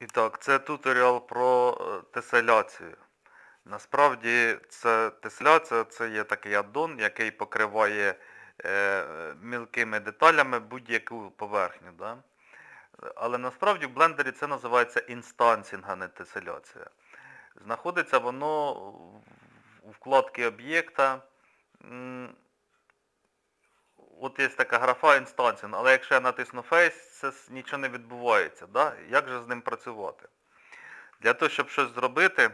І так, це туторіал про е, теселяцію. Насправді це теселяція це є такий аддон, який покриває е, мілкими деталями будь-яку поверхню. Да? Але насправді в блендері це називається інстансінг, а не теселяція. Знаходиться воно в- вкладці об'єкта. От є така графа інстансінг, але якщо я натисну Face, це нічого не відбувається. Да? Як же з ним працювати? Для того, щоб щось зробити,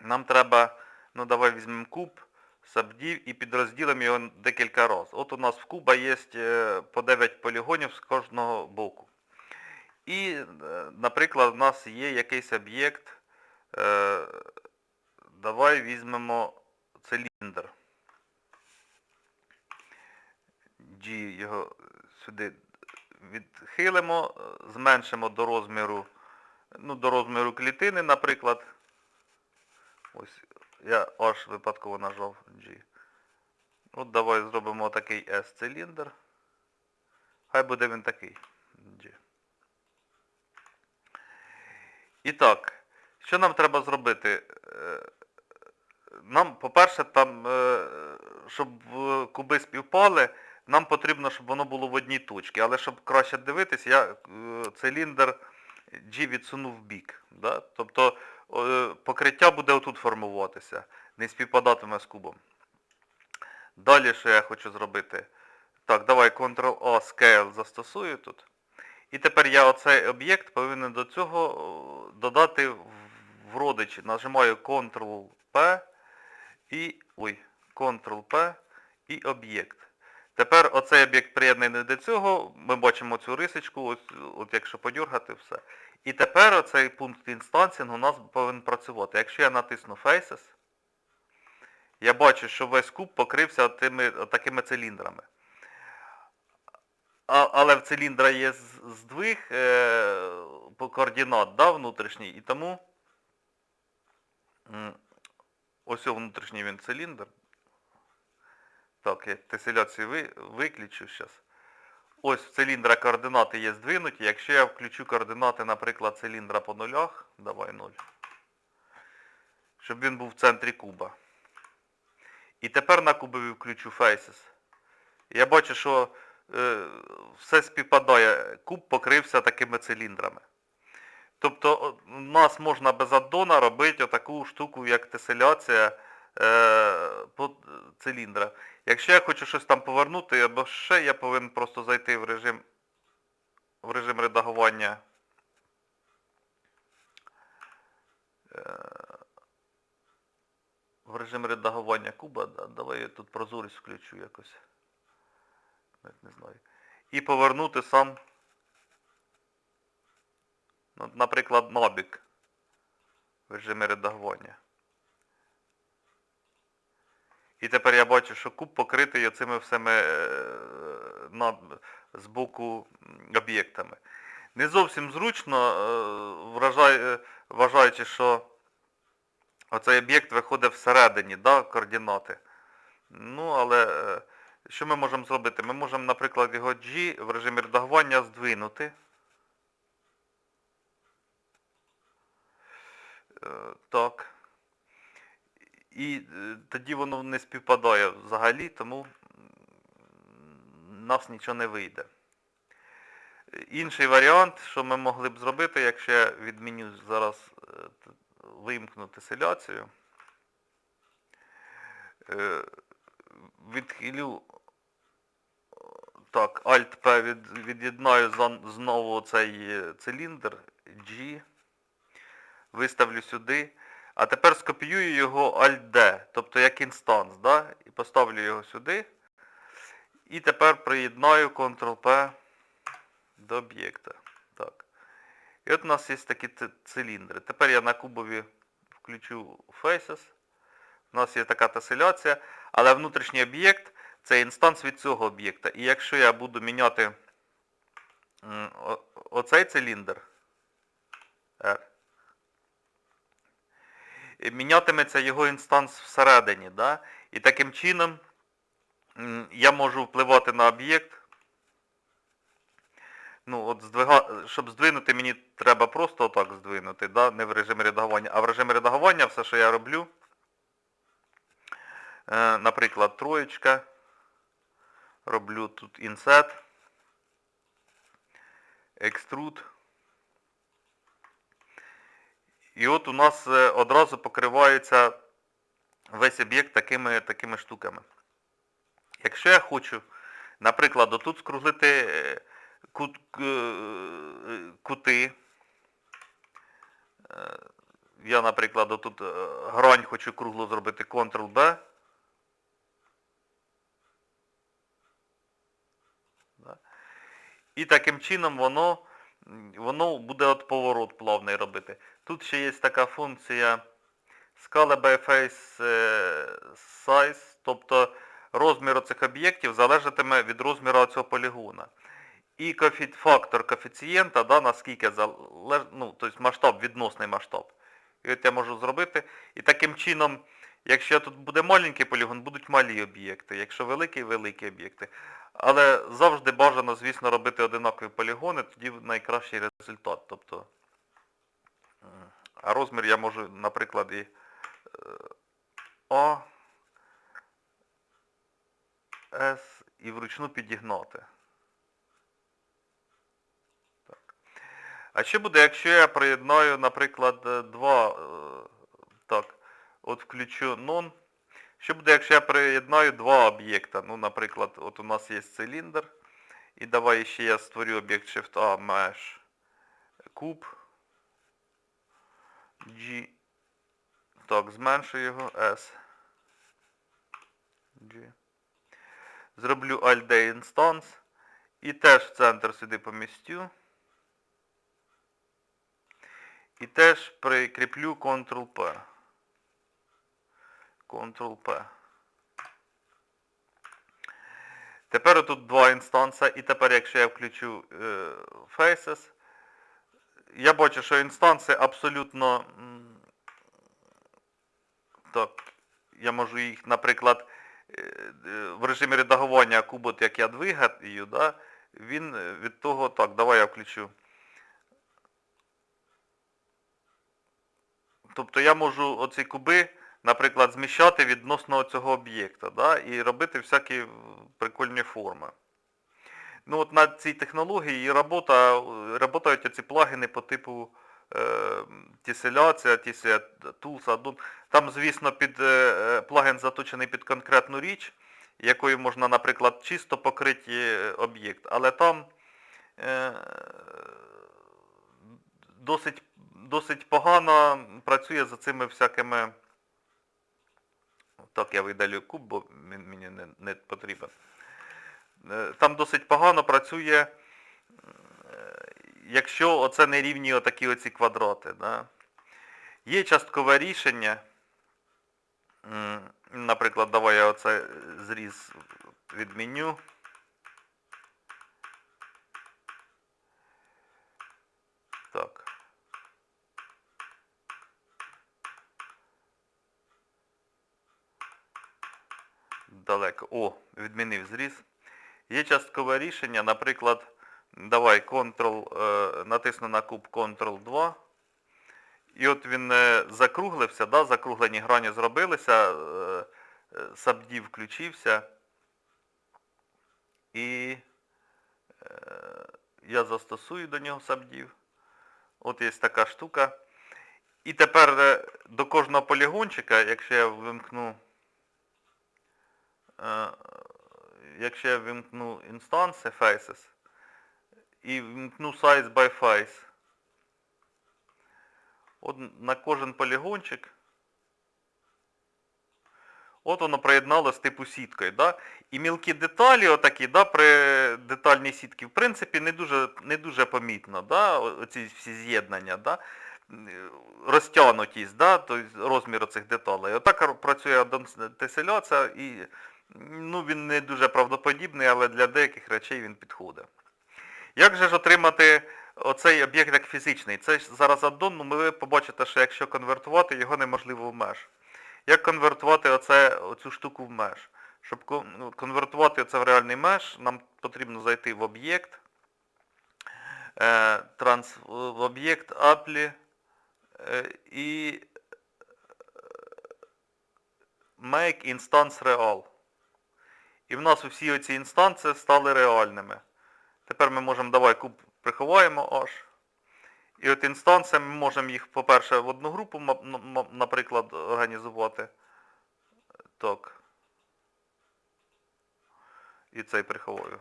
нам треба, ну давай візьмемо куб, сабдів і підрозділимо його декілька разів. От у нас в куба є е, по 9 полігонів з кожного боку. І, е, наприклад, у нас є якийсь об'єкт. е, Давай візьмемо циліндр. G його сюди відхилимо, зменшимо до розміру, ну, до розміру клітини, наприклад. Ось я аж випадково нажав G. От давай зробимо такий S-циліндр. Хай буде він такий. G. І так, що нам треба зробити? Е, Нам, по-перше, там, е, щоб куби співпали, нам потрібно, щоб воно було в одній точці. Але щоб краще дивитись, я е, циліндр G відсунув в бік. Да? Тобто е, покриття буде отут формуватися, не співпадатиме з кубом. Далі, що я хочу зробити? Так, давай Ctrl-A Scale застосую тут. І тепер я оцей об'єкт повинен до цього додати в родичі. Нажимаю Ctrl-P і. Ой, Ctrl-P і об'єкт. Тепер оцей об'єкт приєднаний до цього, ми бачимо цю рисочку, ось, от якщо подюргати все. І тепер оцей пункт інстансінг у нас повинен працювати. Якщо я натисну Faces, я бачу, що весь куб покрився тими, такими циліндрами. А, але в циліндра є здвиг е, координат да, внутрішній, і тому ось внутрішній він циліндр. Так, я теселяцію ви, виключу зараз. Ось в циліндра координати є здвинуті. Якщо я включу координати, наприклад, циліндра по нулях, давай 0, щоб він був в центрі куба. І тепер на кубові включу Faces. Я бачу, що е, все співпадає. Куб покрився такими циліндрами. Тобто у нас можна без аддона робити отаку штуку, як теселяція е, циліндра. Якщо я хочу щось там повернути або ще, я повинен просто зайти в режим, в режим редагування. Е, в режим редагування куба, да, давай я тут прозорість включу якось. Не знаю. І повернути сам, ну, наприклад, набік в режимі редагування. І тепер я бачу, що куб покритий оцими всіми е, на, з боку об'єктами. Не зовсім зручно, е, вражай, е, вважаючи, що оцей об'єкт виходить всередині, да, координати. Ну, але що ми можемо зробити? Ми можемо, наприклад, його G в режимі редагування здвинути. Так. І е, тоді воно не співпадає взагалі, тому нас нічого не вийде. Інший варіант, що ми могли б зробити, якщо я відміню зараз е, т- вимкну теселяцію, е, відхилю так, Alt-P від, від'єднаю знову цей циліндр G, виставлю сюди, а тепер скопіюю його Alt-D, тобто як інстанс, да? і поставлю його сюди. І тепер приєднаю Ctrl-P до об'єкта. Так. І от у нас є такі циліндри. Тепер я на кубові включу Faces. У нас є така теселяція, але внутрішній об'єкт це інстанс від цього об'єкта. І якщо я буду міняти оцей циліндр R, мінятиметься його інстанс всередині. Да? І таким чином я можу впливати на об'єкт Ну, от здвига... щоб здвинути, мені треба просто отак здвинути, да? не в режимі редагування. А в режимі редагування все, що я роблю, е, наприклад, троєчка, роблю тут інсет, екструд. І от у нас е, одразу покривається весь об'єкт такими, такими штуками. Якщо я хочу, наприклад, отут скруглити е, кут, е, кути, я, наприклад, отут грань хочу круглу зробити Ctrl-B. І таким чином воно, воно буде от поворот плавний робити. Тут ще є така функція Scala by Face е, Size, тобто розмір цих об'єктів залежатиме від розміру цього полігона. І фактор коефіцієнта, да, наскільки залеж... ну, тобто масштаб, відносний масштаб. І от я можу зробити. І таким чином, якщо тут буде маленький полігон, будуть малі об'єкти. Якщо великий, великі об'єкти. Але завжди бажано, звісно, робити одинакові полігони, тоді найкращий результат. Тобто, а розмір я можу, наприклад, і е, А, С і вручну підігнати. Так. А що буде, якщо я приєднаю, наприклад, е, два, е, так, от включу non. Що буде, якщо я приєднаю два об'єкта? Ну, наприклад, от у нас є циліндр. І давай ще я створю об'єкт Shift-A Mesh куб. G. Так, зменшу його S. G. Зроблю Alt-D Instance. І теж в центр сюди помістю. І теж прикріплю Ctrl-P. Ctrl-P. Тепер тут два інстанса, і тепер якщо я включу е, Faces, я бачу, що інстанси абсолютно... Так, я можу їх, наприклад, е, е, в режимі редагування кубот, як я двигаю, да, він від того, так, давай я включу. Тобто я можу оці куби, наприклад, зміщати відносно цього об'єкта, да, і робити всякі прикольні форми. Ну от на цій технології і робота, працюють ці плагіни по типу е, тіселяція, тіселя Tools, Addon. Там, звісно, під е, плагін заточений під конкретну річ, якою можна, наприклад, чисто покрити е, об'єкт. Але там досить, досить погано працює за цими всякими. Так, я видалю куб, бо мені не, не потрібен. Е, Там досить погано працює, е, якщо оце не рівні отакі оці квадрати. Да? Є часткове рішення. Наприклад, давай я оце зріз відміню. Далеко. О, відмінив зріз. Є часткове рішення, наприклад, давай Ctrl, е, натисну на куб Ctrl 2. І от він е, закруглився, да, закруглені грані зробилися, е, сабдів включився. І я застосую до нього сабдів. От є така штука. І тепер до кожного полігончика, якщо я вимкну, якщо я вимкну інстанси faces і вимкну size by face, от на кожен полігончик, от воно приєдналось типу сіткою. Да? І мілкі деталі, отакі, да, при детальній сітці, в принципі, не дуже, не дуже помітно, да, оці всі з'єднання, да, розтягнутість, да, тобто розмір цих деталей. Отак працює теселяція і ну, він не дуже правдоподібний, але для деяких речей він підходить. Як же ж отримати оцей об'єкт як фізичний? Це зараз аддон, ну ви побачите, що якщо конвертувати, його неможливо в меж. Як конвертувати оце, оцю штуку в меж? Щоб ну, конвертувати це в реальний меж, нам потрібно зайти в об'єкт, е, транс в об'єкт Apply е, і make instance real. І в нас всі оці інстанції стали реальними. Тепер ми можемо, давай куб приховаємо аж. І от інстанції ми можемо їх, по-перше, в одну групу, наприклад, організувати. Так. І цей приховую.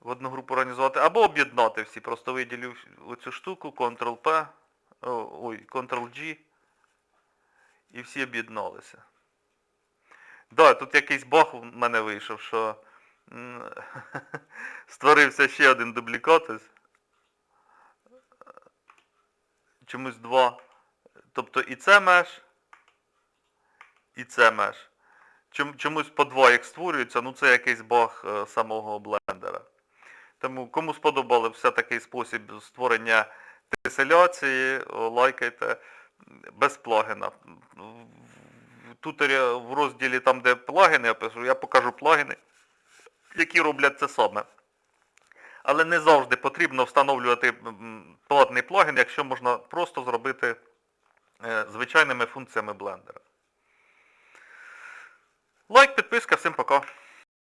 В одну групу організувати. Або об'єднати всі. Просто виділю оцю штуку, Ctrl-P, ой, Ctrl-G. І всі об'єдналися. Да, тут якийсь баг у мене вийшов, що створився ще один дублікат. Чомусь два. Тобто і це меж, і це меж. Чом- Чомусь по два їх створюється, ну це якийсь баг е, самого блендера. Тому кому сподобався такий спосіб створення теселяції, лайкайте без плагіна. Туторі в розділі там, де плагіни пишу, я покажу плагіни, які роблять це саме. Але не завжди потрібно встановлювати платний плагін, якщо можна просто зробити е, звичайними функціями блендера. Лайк, підписка, всім пока.